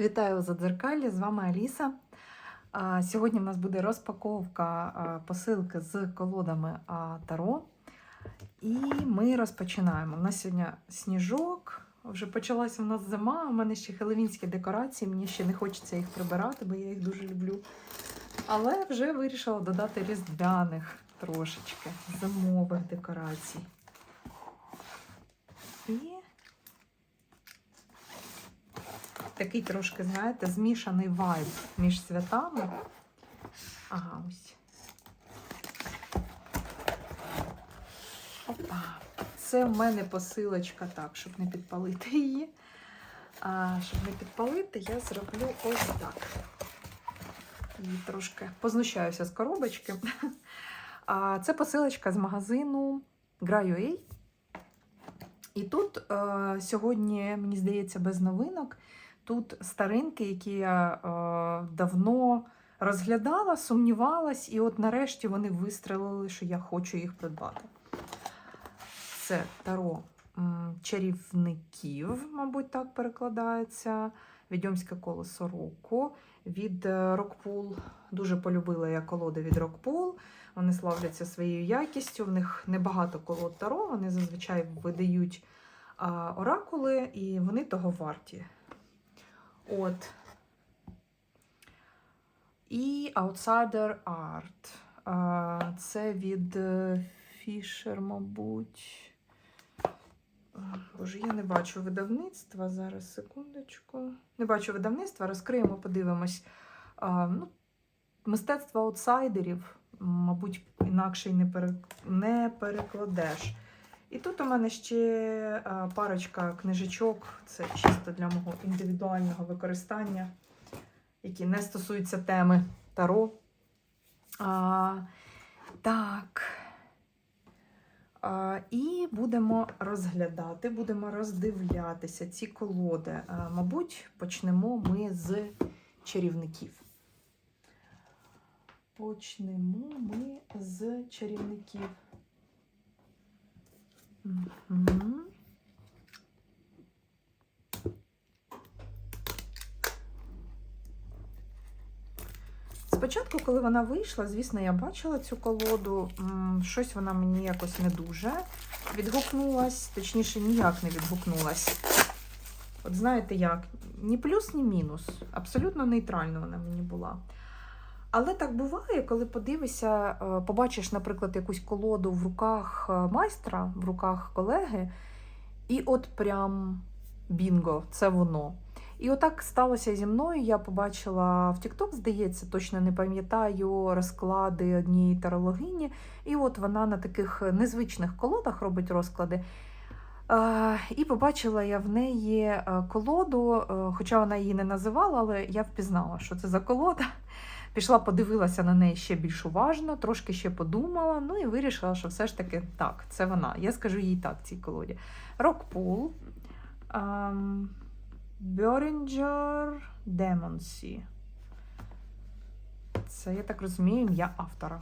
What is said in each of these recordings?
Вітаю у Задзеркалі, з вами Аліса. Сьогодні в нас буде розпаковка посилки з колодами Таро. І ми розпочинаємо. У нас сьогодні сніжок, вже почалася у нас зима, у мене ще хеловінські декорації, мені ще не хочеться їх прибирати, бо я їх дуже люблю. Але вже вирішила додати різдвяних трошечки, зимових декорацій. І такий трошки, знаєте, змішаний вайб між святами. Ага, ось. Опа. Це в мене посилочка так, щоб не підпалити її. А, щоб не підпалити, я зроблю ось так. І трошки познущаюся з коробочки. А, це посилочка з магазину Gray.ua. І тут е, сьогодні, мені здається, без новинок. Тут старинки, які я е, давно розглядала, сумнівалась, і от нарешті вони вистрелили, що я хочу їх придбати. Це таро чарівників, мабуть, так перекладається. Відьомське колесо року від е, Rockpool. Дуже полюбила я колоди від Rockpool. Вони славляться своєю якістю. В них небагато колод таро. Вони зазвичай видають оракули, і вони того варті. От. І Outsider Art. Це від е, Fisher, мабуть. Боже, я не бачу видавництва. Зараз, секундочку. Не бачу видавництва, розкриємо, подивимось. Ну, Мистецтво аутсайдерів, мабуть, інакше й не перекладеш. І тут у мене ще парочка книжечок, це чисто для мого індивідуального використання, які не стосуються теми Таро. А, так. А, і будемо розглядати, будемо роздивлятися ці колоди. А, мабуть, почнемо ми з чарівників. Почнемо ми з чарівників. Спочатку, коли вона вийшла, звісно, я бачила цю колоду. Щось вона мені якось не дуже відгукнулась, точніше, ніяк не відгукнулась. От знаєте як? Ні плюс, ні мінус. Абсолютно нейтральна вона мені була. Але так буває, коли подивишся, е, побачиш, наприклад, якусь колоду в руках е, майстра, в руках колеги, і от прям бінго, це воно. І отак сталося зі мною. Я побачила в TikTok, здається, точно не пам'ятаю розклади однієї тарологині. І от вона на таких незвичних колодах робить розклади. Е, І побачила я в неї колоду, хоча вона її не називала, але я впізнала, що це за колода. Пішла, подивилася на неї ще більш уважно, трошки ще подумала, ну і вирішила, що все ж таки так, це вона. Я скажу їй так цій колоді. Rockpool, um, Beringer Demonsy. Це, я так розумію, ім'я автора.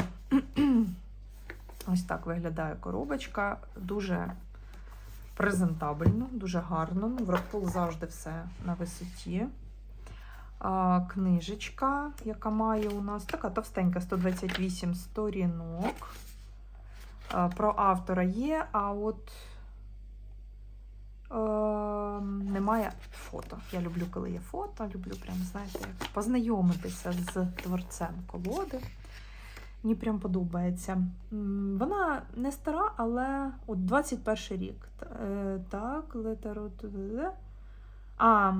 Ось так виглядає коробочка. Дуже презентабельно, дуже гарно. В Rockpool завжди все на висоті книжечка, яка має у нас така товстенька 128 сторінок. Про автора є, а от е, немає фото. Я люблю, коли є фото, люблю прям, знаєте, як познайомитися з творцем колоди. Мені прям подобається. Вона не стара, але от 21 рік. Е, Так, летерот. А,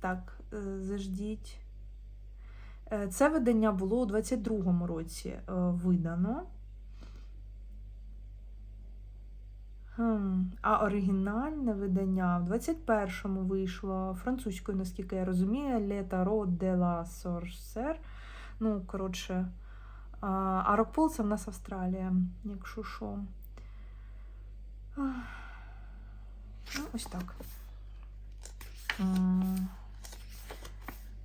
так, е, заждіть. Е, Це видання було у 22-му році е, видано. А оригінальне видання в 21-му вийшло французькою, наскільки я розумію, Tarot de la Sorcière. Ну, коротше. А, Rockpool це в нас Австралія, якщо що. Ну, ось так.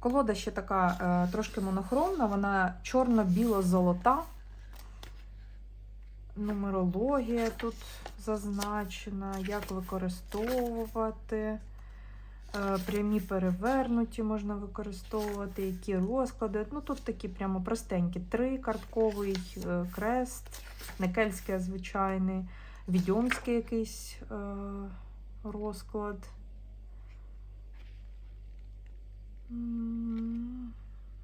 Колода ще така е, трошки монохромна, вона чорно-біло-золота. Нумерологія тут зазначена, як використовувати. Е, Прямі перевернуті можна використовувати, які розклади. Ну тут такі прямо простенькі. Три картковий е, крест, не кельтський, а звичайний, відьомський якийсь розклад.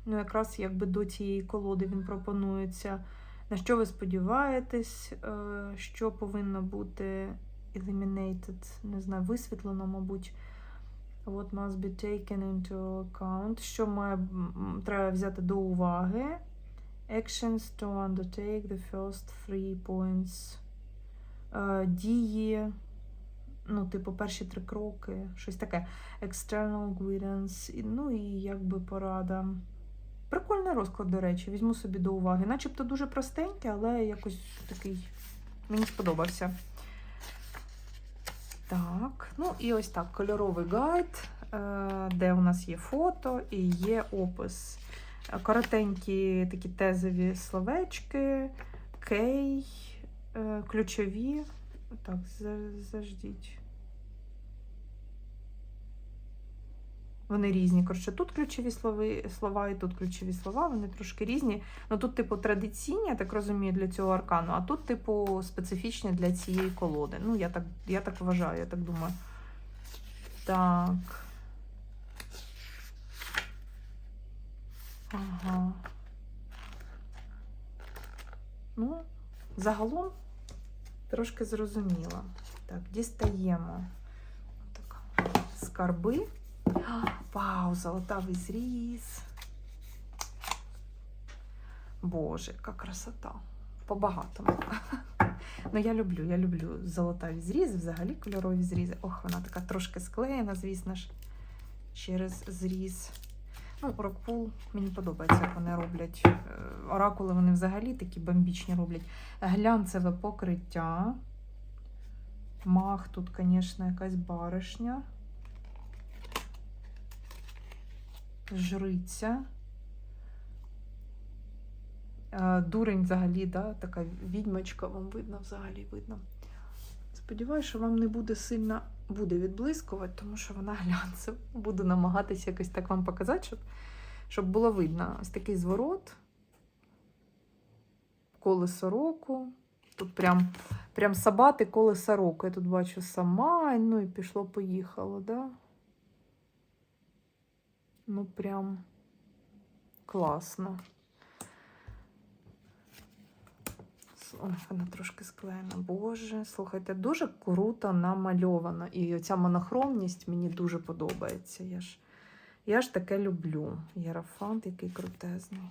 Ну, якраз якби до цієї колоди він пропонується. На що ви сподіваєтесь, е, що повинно бути eliminated, не знаю, висвітлено, мабуть. What must be taken into account. Що має, треба взяти до уваги. Actions to undertake the first three points. Е, Дії, ну, типу, перші три кроки, щось таке. External guidance, ну і якби порада. Прикольний розклад, до речі, візьму собі до уваги. Начебто дуже простенький, але якось такий мені сподобався. Так, ну і ось так, кольоровий гайд, е, де у нас є фото і є опис. Коротенькі такі тезові словечки, кей, е, ключові. Так, заждіть. Вони різні. Коротше, тут ключові слова і тут ключові слова, вони трошки різні. Ну тут, типу, традиційні, я так розумію, для цього аркану, а тут, типу, специфічні для цієї колоди. Ну, я так, я так вважаю, я так думаю. Так. Ага. Ну, загалом трошки зрозуміла. Так, дістаємо так, скарби. Вау, золотавий зріз. Боже, яка красота. По-багатому. Ну, я люблю, я люблю золотаві зрізи, взагалі кольорові зрізи. Ох, вона така трошки склеєна, звісно ж, через зріз. Ну, Рокпул мені подобається, як вони роблять. Е, Оракули вони взагалі такі бомбічні роблять. Глянцеве покриття. Мах тут, звісно, якась баришня. Жриця. Е, Дурень взагалі, да, така відьмачка, вам видно взагалі видно. Сподіваюся, що вам не буде сильно буде відблискувати, тому що вона глянцева. Буду намагатися якось так вам показати, щоб, щоб було видно. Ось такий зворот, колесо року. Тут прям, прям сабати колеса року. Я тут бачу сама, ну і пішло-поїхало, да? Ну, прям класно. Вона трошки склеєна. Боже, слухайте, дуже круто намальовано. І оця монохромність мені дуже подобається. Я ж, я ж таке люблю. Єрафант який крутезний.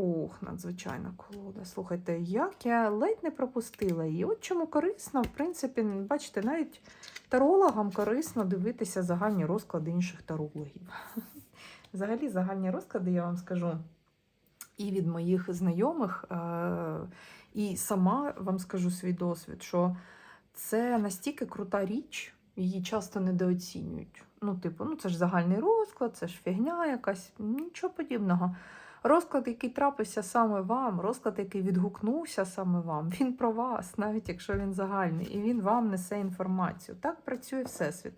Ох, надзвичайна колода. Слухайте, як я ледь не пропустила її. От чому корисно, в принципі, бачите, навіть тарологам корисно дивитися загальні розклади інших тарологів. Взагалі, загальні розклади, я вам скажу, і від моїх знайомих, е, і сама вам скажу свій досвід, що це настільки крута річ, її часто недооцінюють. Ну, типу, ну це ж загальний розклад, це ж фігня якась, нічого подібного. Розклад, який трапився саме вам, розклад, який відгукнувся саме вам, він про вас, навіть якщо він загальний, і він вам несе інформацію. Так працює Всесвіт.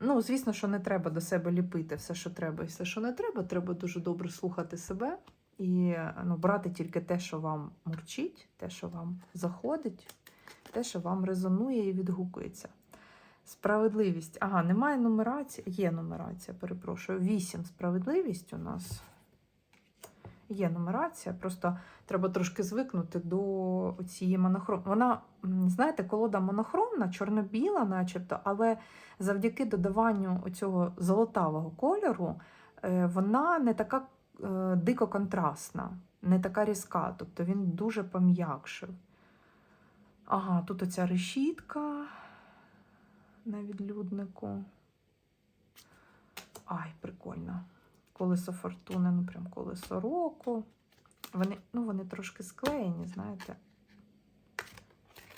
Ну, звісно, що не треба до себе ліпити все, що треба, і все, що не треба. Треба дуже добре слухати себе і ну, брати тільки те, що вам мурчить, те, що вам заходить, те, що вам резонує і відгукується. Справедливість. Ага, немає нумерації. Є нумерація, перепрошую. Вісім справедливість у нас. Є нумерація, просто треба трошки звикнути до цієї монохром. Вона, знаєте, колода монохромна, чорно-біла, начебто, але завдяки додаванню цього золотавого кольору е, вона не така дико контрастна, не така різка. Тобто він дуже пом'якшив. Ага, тут оця решітка на відлюднику. Ай, прикольно. Колесо фортуни, ну прям колесо року. Вони, ну, вони трошки склеєні, знаєте.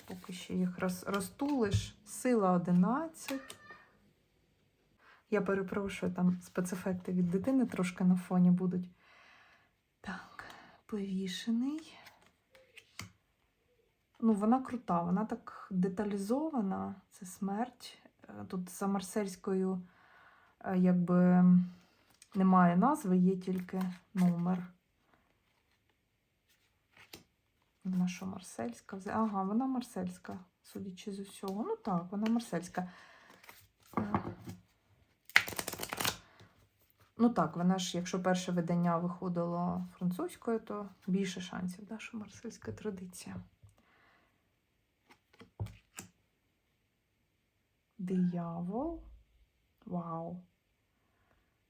Поки що їх роз, розтулиш. Сила 11. Я перепрошую, там спецефекти від дитини трошки на фоні будуть. Так, повішений. Ну, вона крута, вона так деталізована. Це смерть. Е, е, тут за марсельською е, якби немає назви, є тільки номер. Вона що, марсельська? Ага, вона марсельська, судячи з усього. Ну так, вона марсельська. Ну так, вона ж, якщо перше видання виходило французькою, то більше шансів, да, що марсельська традиція. Диявол. Вау.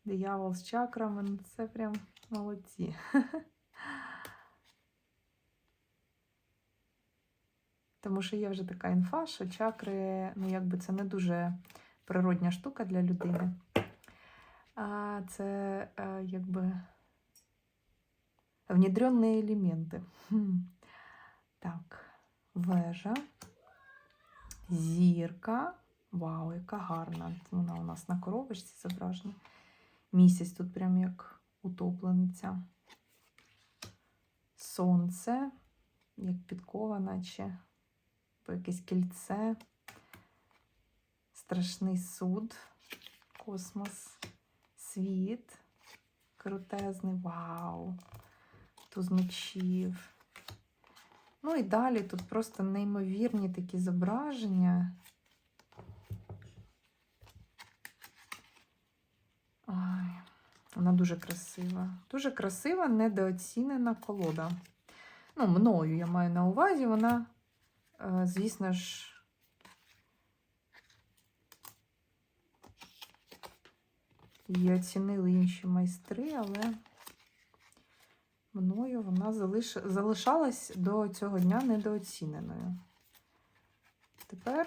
Диявол з чакрами, ну це прям молодці. Тому що є вже така інфа, що чакри, ну якби це не дуже природня штука для людини. А це е, якби внедренні елементи. Так, вежа, зірка. Вау, яка гарна. Вона у нас на коробочці зображена. Місяць тут прям як утоплениця. Сонце, як підкова, наче по якесь кільце. Страшний суд, космос, світ. Крутезний, вау. Туз мечів. Ну і далі тут просто неймовірні такі зображення. Ай, вона дуже красива. Дуже красива, недооцінена колода. Ну, мною я маю на увазі, вона, е, звісно ж, її оцінили інші майстри, але мною вона залиш... залишалась до цього дня недооціненою. Тепер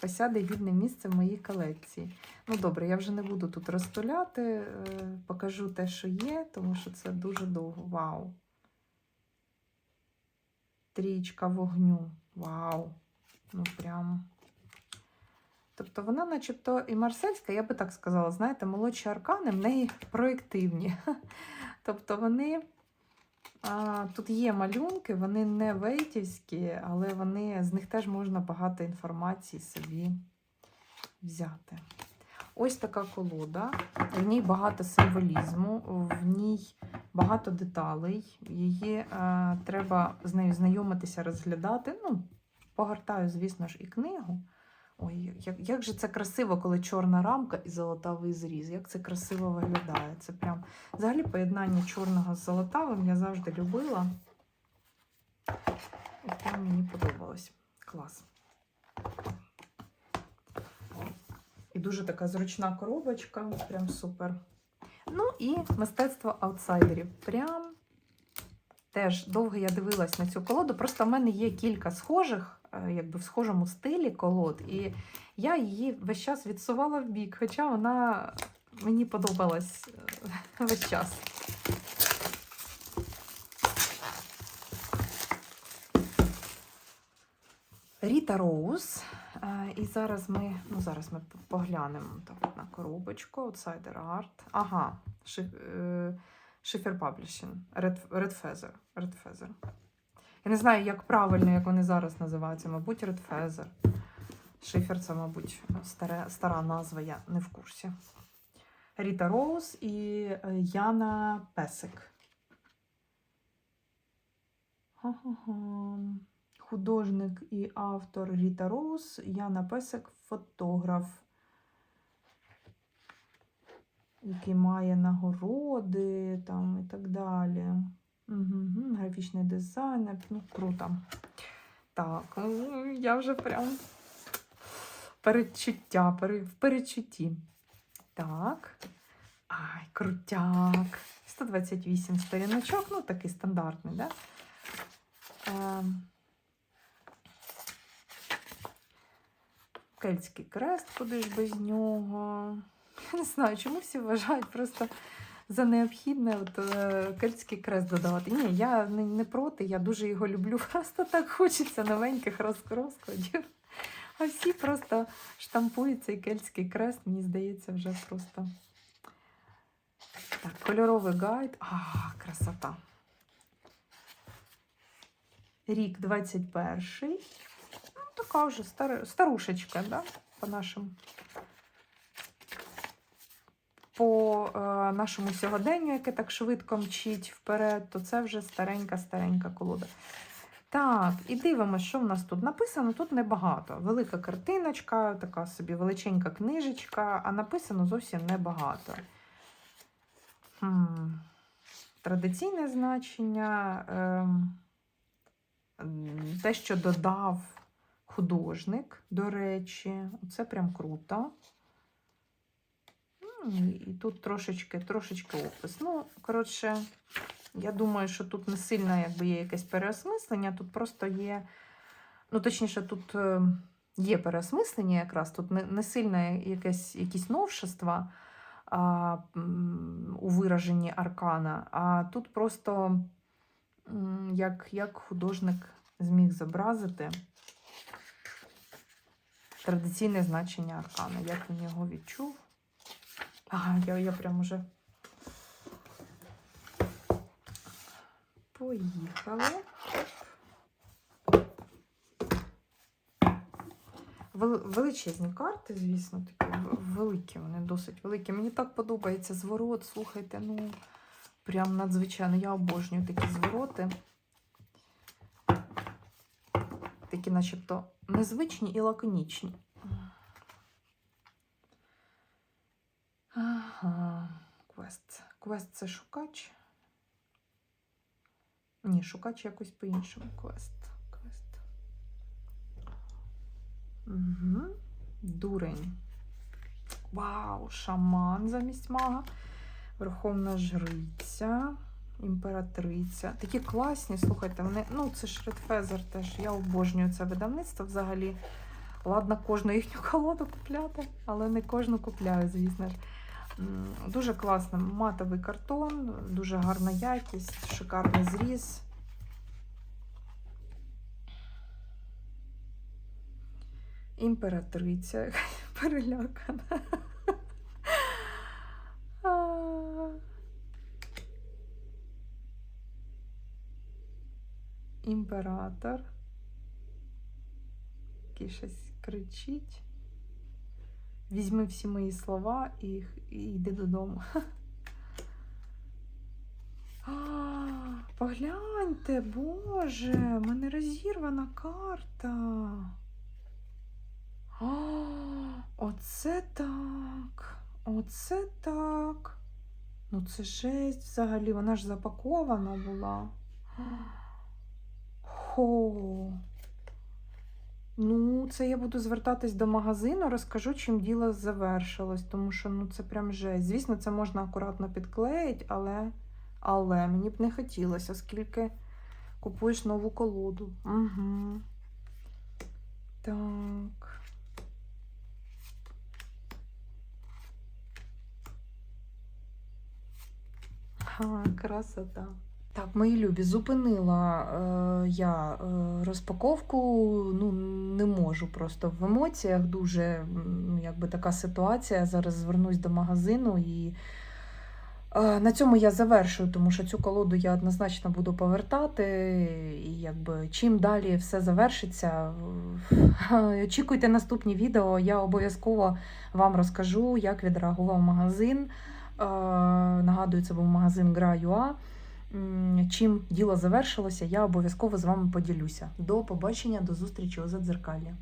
посяде гідне місце в моїй колекції. Ну, добре, я вже не буду тут розтуляти, е, покажу те, що є, тому що це дуже довго. Вау! Трічка вогню. Вау! Ну, прям. Тобто вона, начебто, і марсельська, я би так сказала, знаєте, молодші аркани в неї проєктивні. Тобто вони. А, тут є малюнки, вони не вейтівські, але вони, з них теж можна багато інформації собі взяти. Ось така колода. В ній багато символізму, в ній багато деталей. Її е, треба з нею знайомитися, розглядати. Ну, погортаю, звісно ж, і книгу. Ой, як, як же це красиво, коли чорна рамка і золотавий зріз. Як це красиво виглядає. Це прям взагалі поєднання чорного з золотавим я завжди любила. І прям мені подобалось. Клас. І дуже така зручна коробочка, прям супер. Ну і мистецтво аутсайдерів. Прям теж довго я дивилась на цю колоду. Просто в мене є кілька схожих, якби в схожому стилі колод, і я її весь час відсувала в бік, хоча вона мені подобалась е, весь час. Ріта Роуз. Е, І зараз ми, ну зараз ми поглянемо так на коробочку. Outsider Art. Ага, шиф, е, Publishing. Red Feather. Red Feather. Я не знаю, як правильно, як вони зараз називаються. Мабуть, Red Feather. Шифер це, мабуть, старе, стара назва, я не в курсі. Ріта Роуз і е, Яна Песик. Художник і автор Ріта Роуз, Яна Песик, фотограф, який має нагороди там, і так далі. Угу, графічний дизайнер, ну круто. Так, я вже прям передчуття, в передчутті. Так. Ай, крутяк. 128 сторіночок, ну такий стандартний, да? Ем, Кельтський крест, куди ж без нього. Я не знаю, чому всі вважають просто за необхідне от, е, кельтський крест додавати. Ні, я не, не проти, я дуже його люблю. Просто так хочеться новеньких розкладів. А всі просто штампують цей кельтський крест, мені здається, вже просто. Так, кольоровий гайд. А, красота. Рік 21. Ну, така вже стар... старушечка, да? по нашому. По е, нашому сьогоденню, яке так швидко мчить вперед, то це вже старенька-старенька колода. Так, і дивимося, що в нас тут написано. Тут небагато. Велика картиночка, така собі величенька книжечка, а написано зовсім небагато. Хм. Традиційне значення, ем, те, що додав художник, до речі, це прям круто. М, І тут трошечки, трошечки опис. Ну, коротше, я думаю, що тут не сильно якби, є якесь переосмислення, тут просто є. Ну, точніше, тут е, є переосмислення якраз, тут не, не сильно якесь, якісь новшества а, у вираженні аркана, а тут просто як, як художник зміг зобразити традиційне значення аркана, як він його відчув. Ага, я, я прям уже поїхали. Величезні карти, звісно, такі великі, вони досить великі. Мені так подобається зворот, слухайте, ну прям надзвичайно. Я обожнюю такі звороти. Такі, начебто, незвичні і лаконічні. Ага, квест. Квест це шукач. Ні, шукач якось по-іншому. Квест. Квест. Угу. Дурень. Вау, шаман замість мага. Верховна жриця. Імператриця. Такі класні, слухайте, вони. Ну, це ж Редфезер теж. Я обожнюю це видавництво взагалі. Ладно, кожну їхню колоду купляти, але не кожну купляю, звісно ж. Дуже класно. Матовий картон, дуже гарна якість, шикарний зріз. Імператриця перелякана. Імператор. Який щось кричить. Візьми всі мої слова і, і йди додому. А, погляньте, Боже, в мене розірвана карта. А, оце так. Оце так. Ну, це жесть взагалі, вона ж запакована була. Хо. Ну, це я буду звертатись до магазину, розкажу, чим діло завершилось, тому що ну, це прям жесть. Звісно, це можна акуратно підклеїти, але, але мені б не хотілося, оскільки купуєш нову колоду. Угу. Так. Ха, красота. Так, мої любі, зупинила е, я е, розпаковку. Ну, не можу просто в емоціях. Дуже ну, якби така ситуація. Зараз звернусь до магазину і е, на цьому я завершую, тому що цю колоду я однозначно буду повертати. І якби чим далі все завершиться. Очікуйте наступні відео. Я обов'язково вам розкажу, як відреагував магазин. Е, Нагадую, це був магазин Гра.ua. Чим діло завершилося, я обов'язково з вами поділюся. До побачення, до зустрічі у задзеркалі.